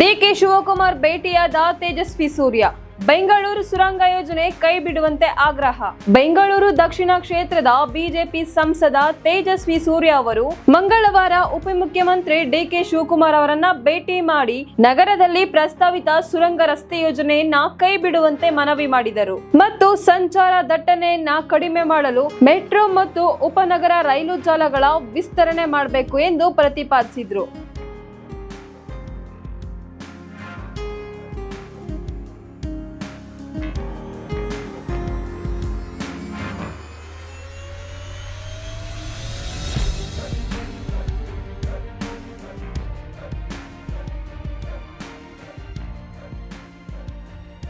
DK Shivakumar ಭೇಟಿಯಾದ ತೇಜಸ್ವಿ ಸೂರ್ಯ. ಬೆಂಗಳೂರು ಸುರಂಗ ಯೋಜನೆ ಕೈ ಬಿಡುವಂತೆ ಆಗ್ರಹ. ಬೆಂಗಳೂರು ದಕ್ಷಿಣ ಕ್ಷೇತ್ರದ ಬಿಜೆಪಿ ಸಂಸದ ತೇಜಸ್ವಿ ಸೂರ್ಯ ಅವರು ಮಂಗಳವಾರ ಉಪಮುಖ್ಯಮಂತ್ರಿ ಡಿಕೆ ಶಿವಕುಮಾರ್ ಅವರನ್ನ ಭೇಟಿ ಮಾಡಿ ನಗರದಲ್ಲಿ ಪ್ರಸ್ತಾವಿತ ಸುರಂಗ ರಸ್ತೆ ಯೋಜನೆಯನ್ನ ಕೈ ಬಿಡುವಂತೆ ಮನವಿ ಮಾಡಿದರು. ಮತ್ತು ಸಂಚಾರ ದಟ್ಟಣೆಯನ್ನ ಕಡಿಮೆ ಮಾಡಲು ಮೆಟ್ರೋ ಮತ್ತು ಉಪನಗರ ರೈಲು ಜಾಲಗಳ ವಿಸ್ತರಣೆ ಮಾಡಬೇಕು ಎಂದು ಪ್ರತಿಪಾದಿಸಿದರು.